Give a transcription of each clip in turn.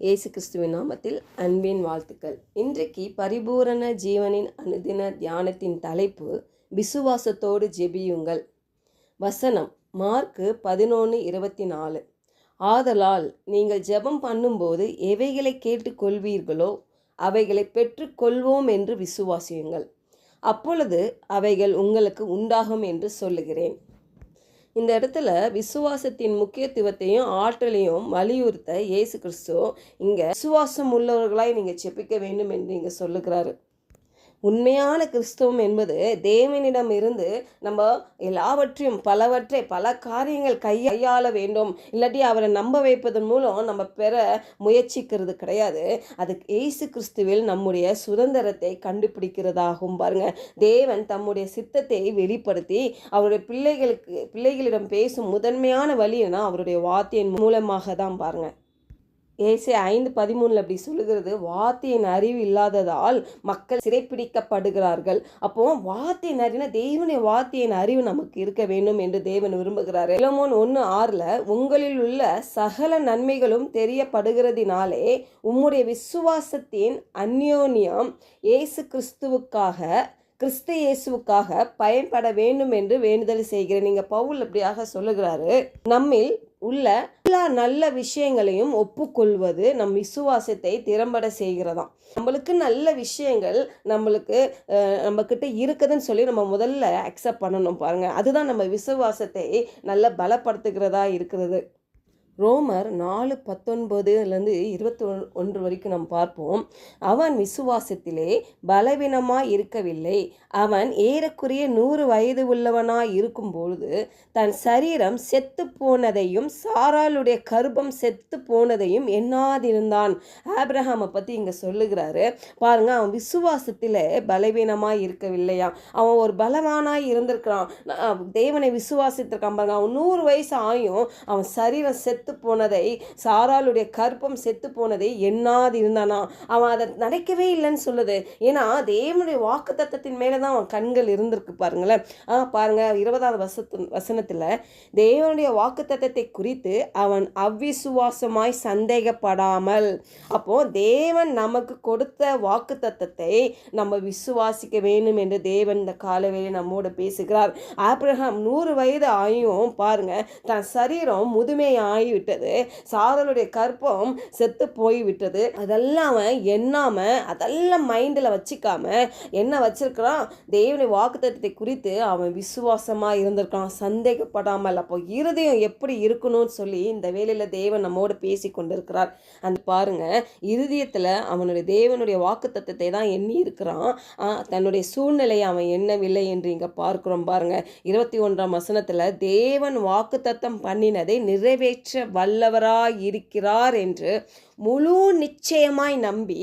இயேசு கிறிஸ்துவின் நாமத்தில் அன்பின் வாழ்த்துக்கள். இன்றைக்கு பரிபூரண ஜீவனின் அனுதின தியானத்தின் தலைப்பு விசுவாசத்தோடு ஜெபியுங்கள். வசனம் மார்க்கு பதினொன்று இருபத்தி நாலு ஆதலால் நீங்கள் ஜெபம் பண்ணும்போது எவைகளை கேட்டுக்கொள்வீர்களோ அவைகளை பெற்றுக்கொள்வோம் என்று விசுவாசியுங்கள். அப்பொழுது அவைகள் உங்களுக்கு உண்டாகும் என்று சொல்லுகிறேன். இந்த இடத்துல விசுவாசத்தின் முக்கியத்துவத்தையும் ஆற்றலையும் வலியுறுத்த இயேசு கிறிஸ்து இங்கே விசுவாசம் உள்ளவர்களாய் நீங்கள் செப்பிக்க வேண்டும் என்று இங்கே சொல்லுகிறாரு. உண்மையான கிறிஸ்தவம் என்பது தேவனிடம் இருந்து நம்ம எல்லாவற்றையும் பலவற்றை பல காரியங்கள் கையாள வேண்டும். இல்லாட்டி அவரை நம்ப வைப்பதன் மூலம் நம்ம பெற முயற்சிக்கிறது கிடையாது. அதுக்கு இயேசு கிறிஸ்துவில் நம்முடைய சுதந்திரத்தை கண்டுபிடிக்கிறதாகும் பாருங்க. தேவன் தம்முடைய சித்தத்தை வெளிப்படுத்தி அவருடைய பிள்ளைகளுக்கு பிள்ளைகளிடம் பேசும் முதன்மையான வழினா அவருடைய வார்த்தையின் மூலமாக தான் பாருங்கள் ஏசே ஐந்து பதிமூணில் அப்படி சொல்லுகிறது வார்த்தையின் அறிவு இல்லாததால் மக்கள் சிறைப்பிடிக்கப்படுகிறார்கள். அப்போ வார்த்தையின் அறிவுனா தேவனுடைய வார்த்தையின் அறிவு நமக்கு இருக்க வேண்டும் என்று தேவன் விரும்புகிறார். இளமோன் ஒன்று ஆறில் உங்களில் உள்ள சகல நன்மைகளும் தெரியப்படுகிறதினாலே உம்முடைய விசுவாசத்தின் அந்யோன்யம் இயேசு கிறிஸ்துவுக்காக கிறிஸ்து இயேசுவுக்காக பயன்பட வேண்டும் என்று வேண்டுதல் செய்கிறேன். நீங்க பவுல் அப்படியாக சொல்லுகிறாரு. நம்மில் உள்ள எல்லா நல்ல விஷயங்களையும் ஒப்புக்கொள்வது நம் விசுவாசத்தை திறம்பட செய்கிறதாம். நம்மளுக்கு நல்ல விஷயங்கள் நம்மளுக்கு நம்ம கிட்ட இருக்குதுன்னு சொல்லி நம்ம முதல்ல அக்செப்ட் பண்ணணும் பாருங்க. அதுதான் நம்ம விசுவாசத்தை நல்ல பலப்படுத்துகிறதா இருக்கிறது. ரோமர் நாலு பத்தொன்பதுலேருந்து இருபத்தி ஒன்று வரைக்கும் நாம் பார்ப்போம். அவன் விசுவாசத்திலே பலவீனமாய் இருக்கவில்லை. அவன் ஏறக்குறைய நூறு வயது உள்ளவனாய் இருக்கும் பொழுது தன் சரீரம் செத்து போனதையும் சாராளுடைய கர்ப்பம் செத்து போனதையும் எண்ணாதிருந்தான். ஆப்ரஹாமை பற்றி இங்கே சொல்லுகிறாரு. பாருங்க அவன் விசுவாசத்தில் பலவீனமாக இருக்கவில்லையா? அவன் ஒரு பலவானாய் இருந்திருக்கிறான். தேவனை விசுவாசித்திருக்கான் பாருங்க. அவன் நூறு வயசு ஆயும் அவன் சரீரம் செத்து செத்து போனதை சாராளுடைய கற்பம் செத்து போனதை எண்ணாது இருந்தானா? அவன் அதை நடக்கவே இல்லைன்னு சொல்லுது. ஏன்னா தேவனுடைய வாக்கு தத்தத்தின் மேலே தான் அவன் கண்கள் இருந்திருக்கு பாருங்களேன். ஆ பாருங்க இருபதாவது வசத்து வசனத்தில் தேவனுடைய வாக்கு தத்தத்தை குறித்து அவன் அவ்விசுவாசமாய் சந்தேகப்படாமல் அப்போ தேவன் நமக்கு கொடுத்த வாக்கு தத்தத்தை நம்ம விசுவாசிக்க வேண்டும் என்று தேவன் இந்த காலவேளை நம்மோடு பேசுகிறார். ஆப்ரஹாம் நூறு வயது ஆயும் பாருங்க தன் சரீரம் முதுமை விட்டது. சாரலுடைய கற்பம் செத்து போய் விட்டது அதெல்லாம் அவன் எண்ணாம அதெல்லாம் மைண்டில் வச்சுக்காம என்ன வச்சிருக்கிறான்? தேவனுடைய வாக்குத்தத்தை குறித்து அவன் விசுவாசமாக இருந்திருக்கான். சந்தேகப்படாமல். அப்போ இருதயம் எப்படி இருக்கணும்னு சொல்லி இந்த வேலையில் தேவன் நம்மோடு பேசி கொண்டிருக்கிறார். அந்த பாருங்க இருதயத்தில் அவனுடைய தேவனுடைய வாக்கு தத்துவத்தை தான் எண்ணி இருக்கிறான். தன்னுடைய சூழ்நிலையை அவன் எண்ணவில்லை என்று இங்கே பார்க்குறோம் பாருங்க. இருபத்தி ஒன்றாம் வசனத்தில் தேவன் வாக்கு தத்தம் பண்ணினதை நிறைவேற்ற வல்லவராய் இருக்கிறார் என்று முழு நிச்சயமாய் நம்பி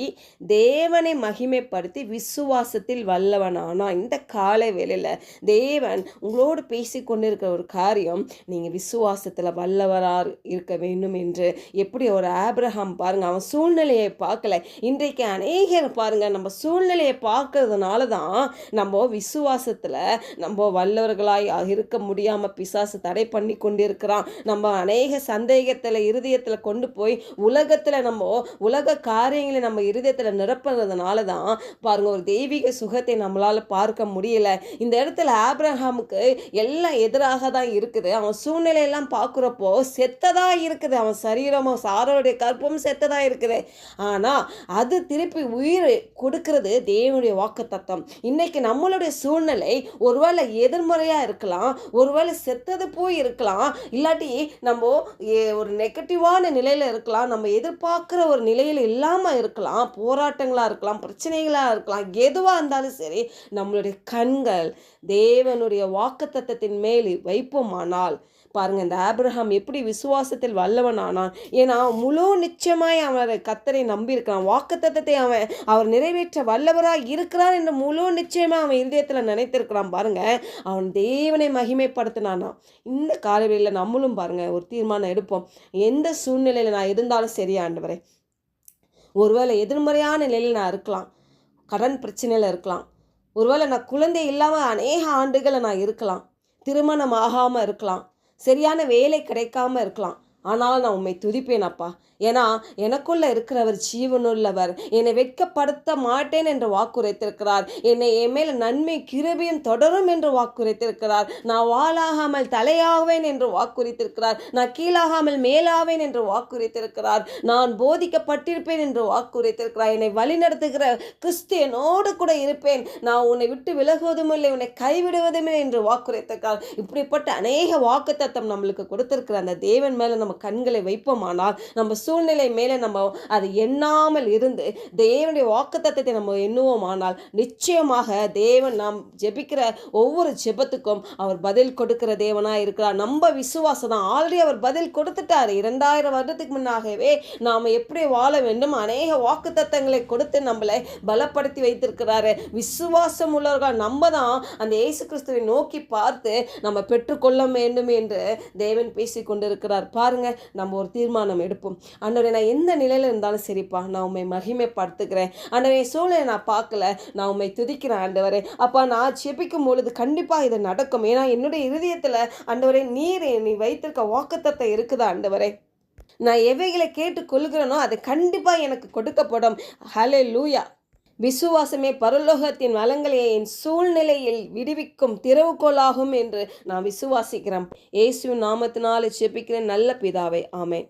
தேவனை மகிமைப்படுத்தி விசுவாசத்தில் வல்லவனானா. இந்த காலை வேளையில் தேவன் உங்களோடு பேசி கொண்டிருக்கிற ஒரு காரியம் நீங்கள் விசுவாசத்தில் வல்லவராக இருக்க வேண்டும் என்று. எப்படி ஒரு ஆப்ரஹாம் பாருங்கள் அவன் சூழ்நிலையை பார்க்கல. இன்றைக்கு அநேகர் பாருங்கள் நம்ம சூழ்நிலையை பார்க்கறதுனால தான் நம்ம விசுவாசத்தில் நம்ம வல்லவர்களாய் இருக்க முடியாமல் பிசாசு தடை பண்ணி கொண்டிருக்கிறான் நம்ம அநேக சந்தேகத்தில் இருதயத்தில் கொண்டு போய் உலகத்தில் நம்ம உலக காரியங்களை நம்ம இருதயத்தில் நிரப்புறதுனால தான் பாருங்க ஒரு தெய்வீக சுகத்தை நம்மளால் பார்க்க முடியல. இந்த இடத்துல ஆப்ரஹாமுக்கு எல்லாம் எதிராக தான் இருக்குது. அவன் சூழ்நிலையெல்லாம் பார்க்குறப்போ செத்ததாக இருக்குது. அவன் சரீரமும் சாரோடைய கற்பமும் செத்ததாக இருக்குது. ஆனால் அது திருப்பி உயிர் கொடுக்கறது தேவனுடைய வாக்கு தத்தம் இன்னைக்கு நம்மளுடைய சூழ்நிலை ஒருவேளை எதிர்மறையாக இருக்கலாம் ஒருவேளை செத்தது போய் இருக்கலாம் இல்லாட்டி நம்ம ஒரு நெகட்டிவான நிலையில் இருக்கலாம். நம்ம எதிர்பார்க்குற ஒரு நிலையில் இல்லாமல் இருக்கலாம். போராட்டங்களாக இருக்கலாம் பிரச்சனைகளாக இருக்கலாம். எதுவாக இருந்தாலும் சரி நம்மளுடைய கண்கள் தேவனுடைய வாக்குத்தத்தத்தின் மேல் வைப்போமானால் பாருங்க இந்த ஆப்ரஹாம் எப்படி விசுவாசத்தில் வல்லவன் ஆனான் ஏன்னா முழு நிச்சயமாய் அவர் கத்தரை நம்பியிருக்கிறான் வாக்குத்தத்தை அவன் அவர் நிறைவேற்ற வல்லவராக இருக்கிறார் என்று முழு நிச்சயமாக அவன் இருதயத்தில் நினைத்திருக்கிறான் பாருங்க. அவன் தேவனை மகிமைப்படுத்தினானா. இந்த காலவெளியில் நம்மளும் பாருங்க ஒரு தீர்மானம் எடுப்போம். எந்த சூழ்நிலையில் நான் இருந்தாலும் சரியாண்டவரே ஒருவேளை எதிர்மறையான நிலையில் நான் இருக்கலாம். கடன் பிரச்சனையில் இருக்கலாம். ஒருவேளை நான் குழந்தை இல்லாமல் அநேக ஆண்டுகளை நான் இருக்கலாம். திருமணம் ஆகாமல் இருக்கலாம். சரியான வேலை கிடைக்காம இருக்கலாம். ஆனால் நான் உண்மை துதிப்பேன் அப்பா ஏன்னா எனக்குள்ள இருக்கிறவர் ஜீவனுள்ளவர். என்னை வெட்கப்படுத்த மாட்டேன் என்று வாக்குரைத்திருக்கிறார். என்னை என் மேல் நன்மை கிருபியும் தொடரும் என்று வாக்குரைத்திருக்கிறார். நான் வாளாகாமல் தலையாவேன் என்று வாக்குரைத்திருக்கிறார். நான் கீழாகாமல் மேலாவேன் என்று வாக்குரைத்திருக்கிறார். நான் போதிக்கப்பட்டிருப்பேன் என்று வாக்குரைத்திருக்கிறார். என்னை வழிநடத்துகிற கிறிஸ்து என்னோடு கூட இருப்பேன். நான் உன்னை விட்டு விலகுவதும் இல்லை உன்னை கைவிடுவதும் இல்லை என்று வாக்குரைத்திருக்கிறார். இப்படிப்பட்ட அநேக வாக்குத்தத்தம் நம்மளுக்கு கொடுத்திருக்கிற அந்த தேவன் மேலே நமக்கு நம்ம கண்களை வைப்போமானால் நம்ம சூழ்நிலை மேலே நம்ம அதை எண்ணாமல் இருந்து தேவனுடைய வாக்குத்தத்தை நம்ம எண்ணுவோமானால் நிச்சயமாக தேவன் நாம் ஜெபிக்கிற ஒவ்வொரு ஜெபத்துக்கும் அவர் பதில் கொடுக்கிற தேவனாக இருக்கிறார். நம்ம விசுவாசம் தான். ஆல்ரெடி அவர் பதில் கொடுத்துட்டார். இரண்டாயிரம் வருடத்துக்கு முன்னாகவே நாம் எப்படி வாழ வேண்டும்? அநேக வாக்குத்தத்தங்களை கொடுத்து நம்மளை பலப்படுத்தி வைத்திருக்கிறாரு. விசுவாசம் உள்ளவர்கள் நம்ம தான் அந்த இயேசு கிறிஸ்துவை நோக்கி பார்த்து நம்ம பெற்றுக்கொள்ள வேண்டும் என்று தேவன் பேசி கொண்டிருக்கிறார் பாருங்க நம்ம ஒரு தீர்மானம் எடுப்போம். அன்றவரை நான் எந்த நிலையில இருந்தாலும் சரிப்பா நான் உண்மை மகிமைப்படுத்துக்கிறேன் அன்றரை சூழலை நான் பார்க்கல நான் உண்மை துதிக்கிறேன் ஆண்டவரே. அப்பா நான் செபிக்கும் பொழுது கண்டிப்பாக இது நடக்கும். ஏன்னா என்னுடைய இருதயத்தில் ஆண்டவரே நீர் நீ வைத்திருக்க வாக்குத்தத்தை இருக்குதா ஆண்டவரே. நான் எவைகளை கேட்டு கொள்கிறேனோ அது கண்டிப்பாக எனக்கு கொடுக்கப்படும். ஹலே லூயா விசுவாசமே பரலோகத்தின் வளங்களை என் சூழ்நிலையில் விடுவிக்கும் திறவுகோலாகும் என்று நான் விசுவாசிக்கிறேன் இயேசு நாமத்தினால் செபிக்கிறேன் நல்ல பிதாவை ஆமேன்.